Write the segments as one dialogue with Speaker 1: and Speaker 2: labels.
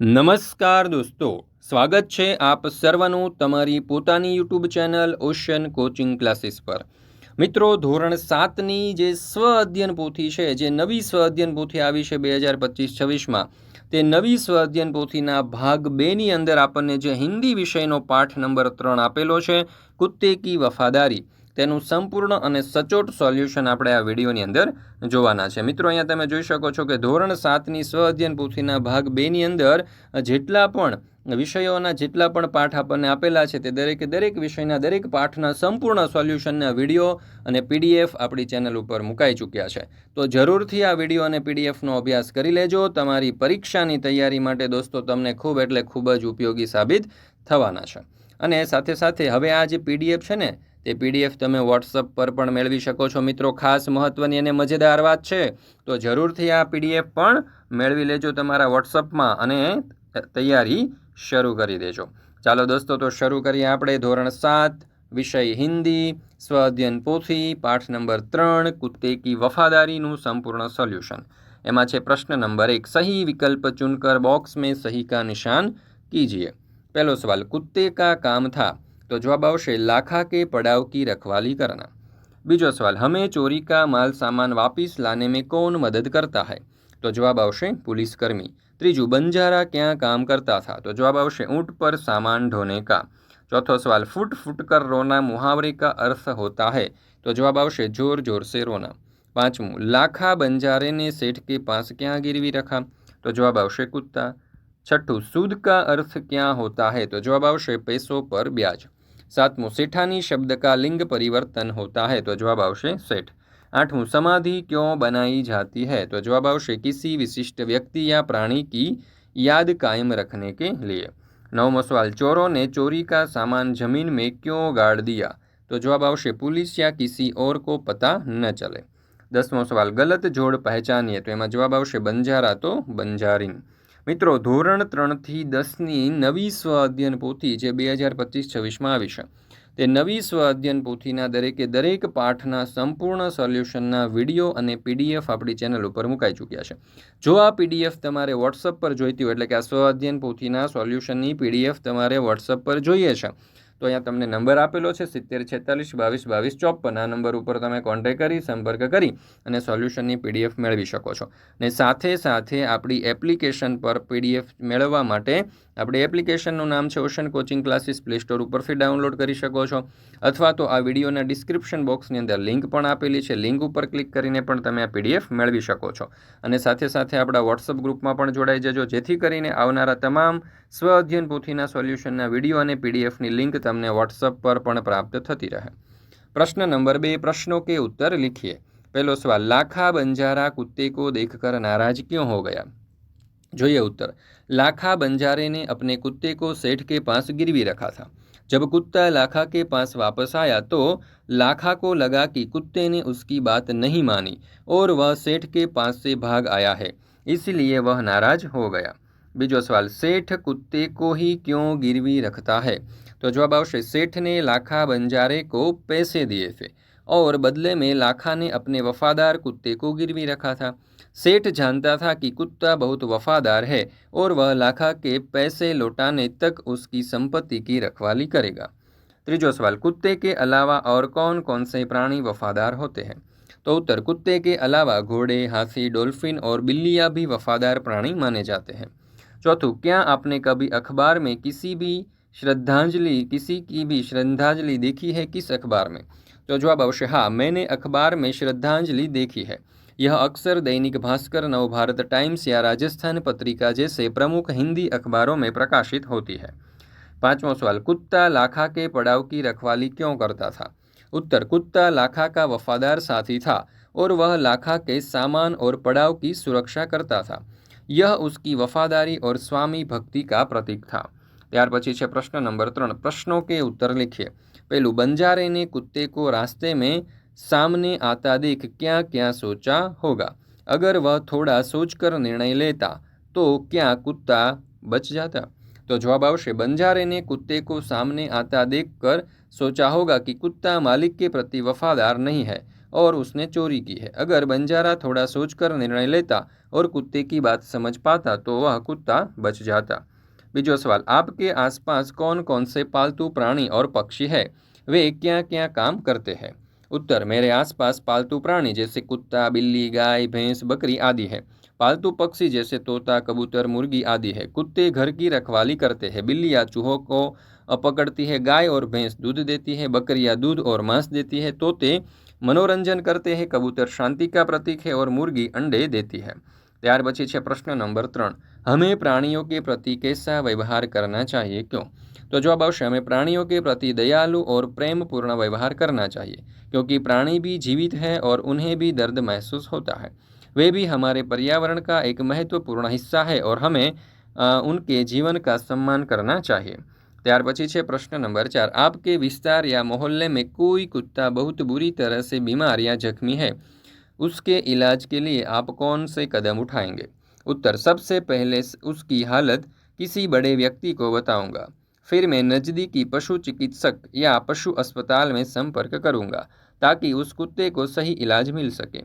Speaker 1: નમસ્કાર દોસ્તો સ્વાગત છે આપ સર્વનું તમારી પોતાની YouTube channel ocean coaching classes પર મિત્રો ધોરણ સાતની જે સ્વ અધ્યયન પોથી છે જે નવી સ્વ અધ્યયન પોથી આવી છે બે હજાર પચીસ છવ્વીસમાં તે નવી સ્વ અધ્યયન પોથીના ભાગ બેની અંદર આપણને જે હિન્દી વિષયનો પાઠ નંબર ત્રણ આપેલો છે કુત્તે કી વફાદારી તેનું સંપૂર્ણ અને સચોટ સોલ્યુશન આપણે આ વિડીયોની અંદર જોવાના છે મિત્રો અહીંયા તમે જોઈ શકો છો કે ધોરણ સાતની સ્વ અધ્યયન પૂથીના ભાગ બેની અંદર જેટલા પણ વિષયોના જેટલા પણ પાઠ આપણને આપેલા છે તે દરેકે દરેક વિષયના દરેક પાઠના સંપૂર્ણ સોલ્યુશનના વિડીયો અને પીડીએફ આપણી ચેનલ ઉપર મુકાઈ ચૂક્યા છે તો જરૂરથી આ વિડીયો અને પીડીએફનો અભ્યાસ કરી લેજો તમારી પરીક્ષાની તૈયારી માટે દોસ્તો તમને ખૂબ એટલે ખૂબ જ ઉપયોગી સાબિત થવાના છે અને સાથે સાથે હવે આ જે પીડીએફ છે ને તે પીડીએફ તમે વોટ્સઅપ પર પણ મેળવી શકો છો મિત્રો ખાસ મહત્ત્વની અને મજેદાર વાત છે તો જરૂરથી આ પીડીએફ પણ મેળવી લેજો તમારા વોટ્સઅપમાં અને તૈયારી શરૂ કરી દેજો ચાલો દોસ્તો તો શરૂ કરીએ આપણે ધોરણ સાત વિષય હિન્દી સ્વઅધ્યયન પોથી પાઠ નંબર ત્રણ કુત્તે વફાદારીનું સંપૂર્ણ સોલ્યુશન એમાં છે પ્રશ્ન નંબર એક સહી વિકલ્પ ચુનકર બોક્સ મેં સહી કા નિશાન કીજીએ પહેલો સવાલ કુત્તે કા કામ થા तो जवाब आशे लाखा के पड़ाव की रखवाली करना बीजो सवाल हमें चोरी का माल सामान वापिस लाने में कौन मदद करता है तो जवाब आशे पुलिसकर्मी तीजू बंजारा क्या काम करता था तो जवाब आशे ऊँट पर सामान ढोने का चौथो सवाल फूट फूट कर रोना मुहावरे का अर्थ होता है तो जवाब आशे जोर जोर से रोना पांचवू लाखा बंजारे ने सेठ के पास क्या गिरवी रखा तो जवाब आशे कुत्ता छठू सूद का अर्थ क्या होता है तो जवाब आशे पैसों पर ब्याज સાતમું શેઠાની शब्द का लिंग परिवर्तन होता है तो जवाब આવશે सेठ आठवीं समाधि क्यों बनाई जाती है तो जवाब आवश्य किसी विशिष्ट व्यक्ति या प्राणी की याद कायम रखने के लिए नवमो सवाल चोरों ने चोरी का सामान जमीन में क्यों गाड़ दिया तो जवाब आवश्य पुलिस या किसी और को पता न चले दसवो सवाल गलत जोड़ पहचानिए तो एम जवाब आवश्य बंजारा तो बंजारीन મિત્રો ધોરણ ત્રણથી દસની નવી સ્વ અધ્યયન પોથી જે બે હજાર પચીસ છવ્વીસમાં આવી છે તે નવી સ્વ અધ્યયન પોથીના દરેકે દરેક પાઠના સંપૂર્ણ સોલ્યુશનના વિડીયો અને પીડીએફ આપણી ચેનલ ઉપર મુકાઈ ચૂક્યા છે જો આ પીડીએફ તમારે વોટ્સઅપ પર જોઈતી હોય એટલે કે આ સ્વ અધ્યયન પોથીના સોલ્યુશનની પીડીએફ તમારે વોટ્સઅપ પર જોઈએ છે તો અહીંયા તમને નંબર આપેલો છે સિત્તેર છેતાલીસ બાવીસ બાવીસ ચોપન આ નંબર ઉપર તમે કોન્ટેક કરી સંપર્ક કરી અને સોલ્યુશનની પીડીએફ મેળવી શકો છો ને સાથે સાથે આપણી એપ્લિકેશન પર પીડીએફ મેળવવા માટે આપણી એપ્લિકેશનનું નામ છે ocean coaching classes play store ઉપરથી ડાઉનલોડ કરી શકો છો અથવા તો આ વિડીયોના ડિસ્ક્રિપ્શન બોક્સની અંદર લિંક પણ આપેલી છે લિંક ઉપર ક્લિક કરીને પણ તમે આ પીડીએફ મેળવી શકો છો અને સાથે સાથે આપણા વોટ્સઅપ ગ્રુપમાં પણ જોડાઈ જજો જેથી કરીને આવનારા તમામ સ્વ અધ્યયન પોથીના સોલ્યુશનના વિડીયો અને પીડીએફની લિંક तमने व्हाट्सअप पर प्राप्त પ્રાપ્ત रहे प्रश्न नंबर बे प्रश्नों के उत्तर लिखिए લિખીએ सवाल लाखा बंजारा कुत्ते को देखकर नाराज क्यों हो गया जो ये उत्तर लाखा बंजारे ने अपने कुत्ते को सेठ के पास गिरवी रखा था जब कुत्ता लाखा के पास वापस आया तो लाखा को लगा कि कुत्ते ने उसकी बात नहीं मानी और वह सेठ के पास से भाग आया है इसलिए वह नाराज हो गया बीजो सवाल सेठ कुत्ते को ही क्यों गिरवी रखता है तो जवाब आवश्य सेठ ने लाखा बंजारे को पैसे दिए थे और बदले में लाखा ने अपने वफादार कुत्ते को गिरवी रखा था सेठ जानता था कि कुत्ता बहुत वफादार है और वह लाखा के पैसे लौटाने तक उसकी संपत्ति की रखवाली करेगा त्रीजो सवाल कुत्ते के अलावा और कौन कौन से प्राणी वफादार होते हैं तो उत्तर कुत्ते के अलावा घोड़े हाथी डॉल्फिन और बिल्लियाँ भी वफादार प्राणी माने जाते हैं चौथों क्या आपने कभी अखबार में किसी भी श्रद्धांजलि किसी की भी श्रद्धांजलि देखी है किस अखबार में तो जवाब अवश्य हाँ मैंने अखबार में श्रद्धांजलि देखी है यह अक्सर दैनिक भास्कर नवभारत टाइम्स या राजस्थान पत्रिका जैसे प्रमुख हिंदी अखबारों में प्रकाशित होती है पांचवा सवाल कुत्ता लाखा के पड़ाव की रखवाली क्यों करता था उत्तर कुत्ता लाखा का वफादार साथी था और वह लाखा के सामान और पड़ाव की सुरक्षा करता था यह उसकी वफादारी और स्वामी भक्ति का प्रतीक था त्यार पी प्रश्न नंबर નંબર प्रश्नों के उत्तर लिखिए पहलू बंजारे ने कुत्ते को रास्ते में सामने आता देख क्या क्या सोचा होगा अगर वह थोड़ा सोचकर निर्णय लेता तो क्या कुत्ता बच जाता तो जवाब आवश्य बंजारे ने कुत्ते को सामने आता देखकर सोचा होगा कि कुत्ता मालिक के प्रति वफादार नहीं है और उसने चोरी की है अगर बंजारा थोड़ा सोचकर निर्णय लेता और कुत्ते की बात समझ पाता तो वह कुत्ता बच जाता बीजो सवाल आपके आसपास कौन कौन से पालतू प्राणी और पक्षी है वे क्या क्या काम करते हैं उत्तर मेरे आसपास पालतू प्राणी जैसे कुत्ता बिल्ली गाय भैंस बकरी आदि है पालतू पक्षी जैसे तोता कबूतर मुर्गी आदि है कुत्ते घर की रखवाली करते हैं बिल्ली या चूहों को पकड़ती है गाय और भैंस दूध देती है बकरियाँ दूध और मांस देती है तोते मनोरंजन करते हैं कबूतर शांति का प्रतीक है और मुर्गी अंडे देती है ત્યાર प्रश्न नंबर પ્રશ્ન हमें प्राणियों के प्रति कैसा व्यवहार करना चाहिए क्यों तो जवाब આવશે हमें प्राणियों के प्रति दयालु और प्रेम पूर्ण व्यवहार करना चाहिए क्योंकि प्राणी भी जीवित है और उन्हें भी दर्द महसूस होता है वे भी हमारे पर्यावरण का एक महत्वपूर्ण हिस्सा है और हमें आ, उनके जीवन का सम्मान करना चाहिए त्यार પછી प्रश्न नंबर चार आपके विस्तार या मोहल्ले में कोई कुत्ता बहुत बुरी तरह से बीमार या जख्मी है उसके इलाज के लिए आप कौन से कदम उठाएंगे उत्तर सबसे पहले उसकी हालत किसी बड़े व्यक्ति को बताऊंगा फिर मैं नज़दीकी पशु चिकित्सक या पशु अस्पताल में संपर्क करूंगा ताकि उस कुत्ते को सही इलाज मिल सके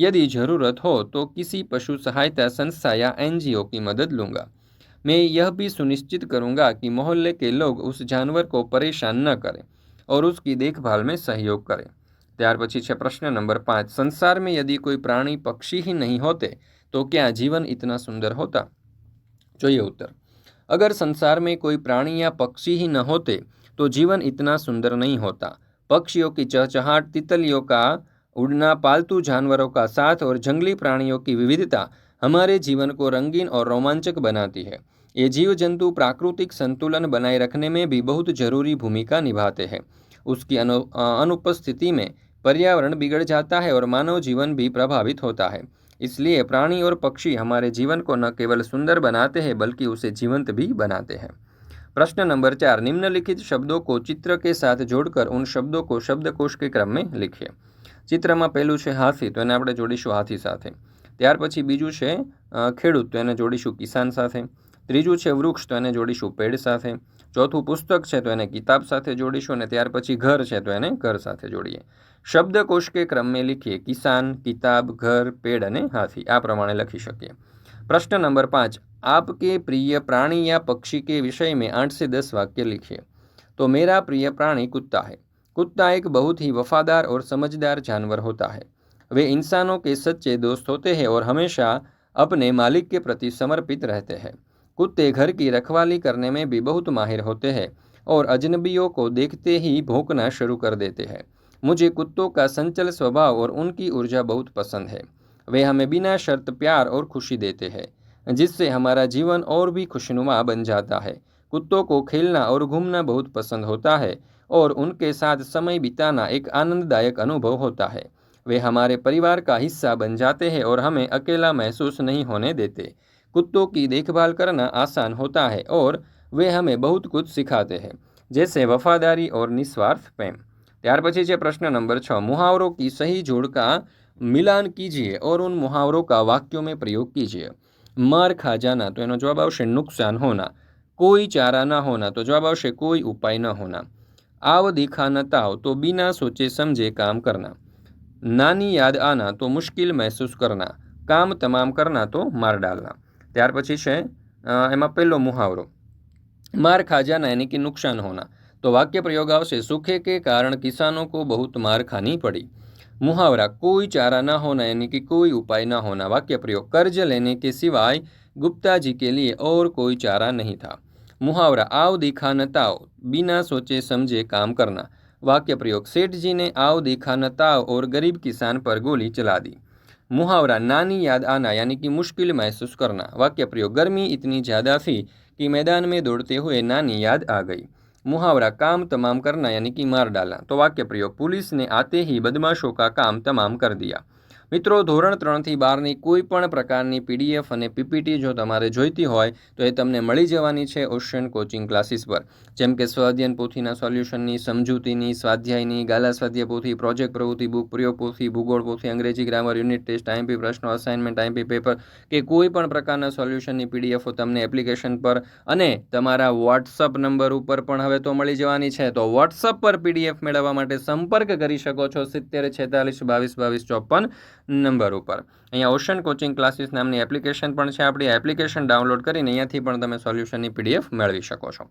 Speaker 1: यदि ज़रूरत हो तो किसी पशु सहायता संस्था या एन की मदद लूँगा मैं यह भी सुनिश्चित करूँगा कि मोहल्ले के लोग उस जानवर को परेशान न करें और उसकी देखभाल में सहयोग करें यार પછી છે પ્રશ્ન નંબર 5 સંસાર મે યદી કોઈ પ્રાણી પક્ષી હી નહીં હોતે તો ક્યા જીવન ઇતના સુંદર હોતા જોઈے ઉત્તર અગર સંસાર મે કોઈ પ્રાણીયા પક્ષી હી ન હોતે તો જીવન ઇતના સુંદર નહીં હોતા પક્ષીઓ કી ચહછાહટ तितલિયો કા ઉડના પાલતુ જનવરો કા સાથ ઓર જંગલી પ્રાણીઓ કી વિવિધતા હમારે જીવન કો રંગીન ઓર રોમાંચક બનાતી હૈ એ જીવ જന്തു પ્રાકૃતિક સંતુલન બનાઈ રખને મે ભી બહોત જરૂરી ભૂમિકા નિભાવતે હૈ ઉસકી અનુપસ્થિતિ મે पर्यावरण बिगड़ जाता है और मानव जीवन भी प्रभावित होता है इसलिए प्राणी और पक्षी हमारे जीवन को न केवल सुंदर बनाते हैं बल्कि उसे जीवंत भी बनाते हैं प्रश्न नंबर चार निम्नलिखित शब्दों को चित्र के साथ जोड़कर उन शब्दों को શબ્દકોશ के क्रम में ચિત્રમાં चित्र में पहलू તો हाथी तो જોડીશું હાથી સાથે ત્યાર પછી बीजू है खेडूत तो એને जोड़ीशू किसान साथ तीजू है वृक्ष तो એને जोड़ीशू पेड़ ચોથું પુસ્તક છે તો એને કિતાબ સાથે જોડીશું અને ત્યાર પછી ઘર છે તો એને ઘર સાથે જોડીએ શબ્દકોશ કે ક્રમે લખીએ કિસાન કિતાબ ઘર પેડ અને હાથી આ પ્રમાણે લખી શકીએ પ્રશ્ન નંબર પાંચ આપ કે પ્રિય પ્રાણી યા પક્ષી કે વિષય મેં આઠ से દસ વાક્ય લખીએ તો मेरा પ્રિય પ્રાણી કુત્તા है કુત્તા એક बहुत ही वफादार और समझदार जानवर होता है वे इंसानों के सच्चे दोस्त होते हैं और हमेशा अपने मालिक के प्रति समर्पित रहते हैं कुत्ते घर की रखवाली करने में भी बहुत माहिर होते हैं और अजनबियों को देखते ही भोंकना शुरू कर देते हैं मुझे कुत्तों का संचल स्वभाव और उनकी ऊर्जा बहुत पसंद है वे हमें बिना शर्त प्यार और खुशी देते हैं जिससे हमारा जीवन और भी खुशनुमा बन जाता है कुत्तों को खेलना और घूमना बहुत पसंद होता है और उनके साथ समय बिताना एक आनंददायक अनुभव होता है वे हमारे परिवार का हिस्सा बन जाते हैं और हमें अकेला महसूस नहीं होने देते कुत्तों की देखभाल करना आसान होता है और वे हमें बहुत कुछ सिखाते हैं जैसे वफादारी और निस्वार्थ प्रेम ત્યાર પછી છે પ્રશ્ન નંબર છ મુહાવરો કી સહી જોડ કા મિલાન કીજીએ ઓર ઉન મુહાવરો કા વાક્યો મેં પ્રયોગ કીજીએ માર ખા જાના તો એનો જવાબ આવશે નુકસાન હોના કોઈ ચારા ના હોના તો જવાબ આવશે કોઈ ઉપાય ન હોના આવ દિખા ન તાવ તો બિના સોચે સમજે કામ કરના નાની યાદ આના તો મુશ્કિલ મહેસૂસ કરના કામ તમામ કરના તો માર ડાલના ત્યાર પછી છે એમાં પહેલો મુહાવરો માર ખા જાના યાની કે નુકસાન હોના તો વાક્ય પ્રયોગ આવશે સુखे કે કારણ કિસાનો કો બહુત માર ખાની પડી मुहावरा कोई चारा ना होना यानी कि कोई उपाय न होना वाक्य प्रयोग कर्ज लेने के सिवाय गुप्ता जी के लिए और कोई चारा नहीं था मुहावरा आव दिखा नताओ बिना सोचे समझे काम करना वाक्य प्रयोग सेठ जी ने आव दिखा न ताव और गरीब किसान पर गोली चला दी मुहावरा नानी याद आना यानी कि मुश्किल महसूस करना वाक्य प्रयोग गर्मी इतनी ज़्यादा थी कि मैदान में दौड़ते हुए नानी याद आ गई मुहावरा काम तमाम करना यानी कि मार डाला तो वाक्य प्रयोग पुलिस ने आते ही बदमाशों का काम तमाम कर दिया મિત્રો ધોરણ ત્રણથી બારની કોઈ પણ પ્રકારની પીડીએફ અને પીપીટી જો તમારે જોઈતી હોય તો એ તમને મળી જવાની છે ઓશિયન કોચિંગ ક્લાસીસ પર જેમ કે સ્વાધ્યન પોથીના સોલ્યુશનની સમજૂતીની સ્વાધ્યાયની ગાલા સ્વાધ્યાય પોથી પ્રોજેક્ટ પ્રવૃત્તિ બુક પ્રયોગ પોથી ભૂગોળ પોથી અંગ્રેજી ગ્રામર યુનિટ ટેસ્ટ આઈએમપી પ્રશ્નો અસાઇનમેન્ટ આઈએમપી પેપર કે કોઈ પણ પ્રકારના સોલ્યુશનની પીડીએફો તમને એપ્લિકેશન પર અને તમારા વોટ્સઅપ નંબર ઉપર પણ હવે તો મળી જવાની છે તો વોટ્સઅપ પર પીડીએફ મેળવવા માટે સંપર્ક કરી શકો છો સિત્તેર છેતાલીસ બાવીસ બાવીસ ચોપન નંબર ઉપર અહીંયા ઓશન કોચિંગ ક્લાસીસ નામની એપ્લિકેશન પણ છે આપણી એપ્લિકેશન ડાઉનલોડ કરીને અહીંયાથી પણ તમે સોલ્યુશનની પીડીએફ મેળવી શકો છો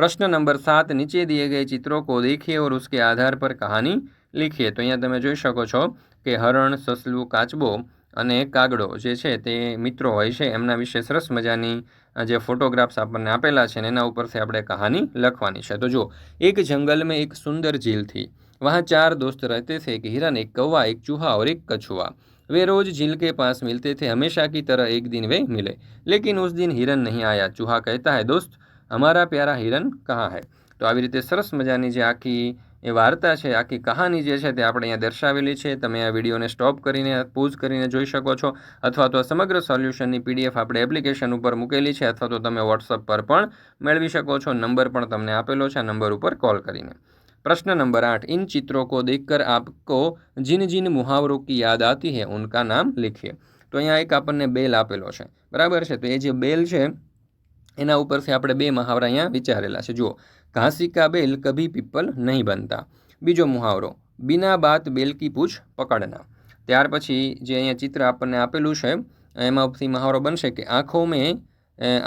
Speaker 1: પ્રશ્ન નંબર સાત નીચે દીએ ગયે ચિત્રો કો દેખીએ ઓર ઉસકે આધાર પર કહાની લીખીએ તો અહીંયા તમે જોઈ શકો છો કે હરણ સસલું કાચબો અને કાગડો જે છે તે મિત્રો હોય છે એમના વિશે સરસ મજાની જે ફોટોગ્રાફ્સ આપણને આપેલા છે ને એના ઉપરથી આપણે કહાની લખવાની છે તો જો એક જંગલમાં એક સુંદર ઝીલ થી वहाँ चार दोस्त रहते थे एक हिरन एक कौवा एक चूहा और एक कछुआ वे रोज झील के पास मिलते थे हमेशा की तरह एक दिन वे मिले लेकिन उस दिन हिरन नहीं आया चूहा कहता है दोस्त અમારા પ્યારા હિરન કહાં હૈ તો આવી રીતે સરસ મજાની જે આખી એ વાર્તા છે આખી કહાની જે છે તે આપણે અહીંયા દર્શાવેલી છે તમે આ વિડીયોને સ્ટોપ કરીને પોઝ કરીને જોઈ શકો છો અથવા તો સમગ્ર સોલ્યુશનની પીડીએફ આપણે એપ્લિકેશન ઉપર મૂકેલી છે અથવા તો તમે વોટ્સઅપ પર પણ મેળવી શકો છો નંબર પણ તમને આપેલો છે આ નંબર ઉપર કોલ કરીને प्रश्न नंबर आठ इन चित्रों को કર આપકો जिन जिन મુહાવરો કી યાદ आती है ઉનકા નામ लिखिए તો અહીંયા એક આપણને બેલ આપેલો છે બરાબર છે તો એ જે બેલ છે એના ઉપરથી આપણે બે મહાવરા અહીંયા વિચારેલા છે જુઓ ઘાસી કા બેલ કભી પીપલ નહીં બનતા બીજો મુહાવરો બિના બાત બેલ કી પૂછ પકડના ત્યાર પછી જે અહીંયા ચિત્ર આપણને આપેલું છે એમાંથી મહાવરો બનશે કે આંખો મેં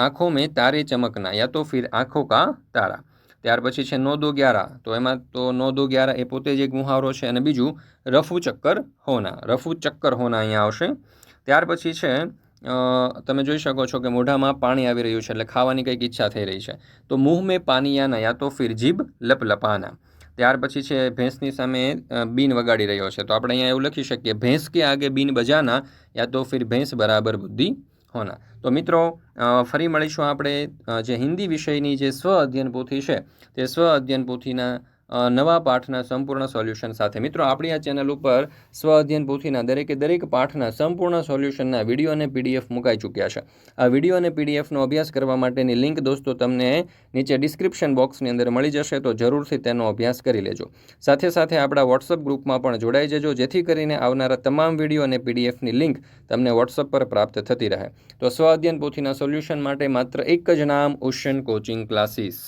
Speaker 1: આંખો મેં તારે ચમકના યા તો ફિર આંખો કા તારા ત્યાર પછી છે નો દો ગ્યારા તો એમાં તો નો દો ગ્યારા એ પોતે જ એક મુહાવરો છે અને બીજું રફુ ચક્કર હોના રફુ ચક્કર હોના અહીંયા આવશે ત્યાર પછી છે તમે જોઈ શકો છો કે મોઢામાં પાણી આવી રહ્યું છે એટલે ખાવાની કંઈક ઈચ્છા થઈ રહી છે તો મુંહ મેં પાનીયાના યા તો ફિર જીભ લપલપાના ત્યાર પછી છે ભેંસની સામે બીન વગાડી રહ્યો છે તો આપણે અહીંયા એવું લખી શકીએ ભેંસ કે આગે બીન બજાના યા તો ફિર ભેંસ બરાબર બુદ્ધિ હોના તો મિત્રો ફરી મળીશું આપણે જે હિન્દી વિષયની જે સ્વ અધ્યયન પોથી છે તે સ્વ અધ્યયન પોથીના નવા પાઠના સંપૂર્ણ સોલ્યુશન સાથે મિત્રો આપણી આ ચેનલ ઉપર સ્વ અધ્યયન પોથીના દરેકે દરેક પાઠના સંપૂર્ણ સોલ્યુશનના વિડીયો અને પીડીએફ મુકાઈ ચૂક્યા છે આ વિડીયો અને પીડીએફનો અભ્યાસ કરવા માટેની લિંક દોસ્તો તમને નીચે ડિસ્ક્રિપ્શન બોક્સની અંદર મળી જશે તો જરૂરથી તેનો અભ્યાસ કરી લેજો સાથે સાથે આપણા વોટ્સઅપ ગ્રુપમાં પણ જોડાઈ જજો જેથી કરીને આવનારા તમામ વિડીયો અને પીડીએફની લિંક તમને વોટ્સઅપ પર પ્રાપ્ત થતી રહે તો સ્વ અધ્યયન પોથીના સોલ્યુશન માટે માત્ર એક જ નામ ઓશન કોચિંગ ક્લાસીસ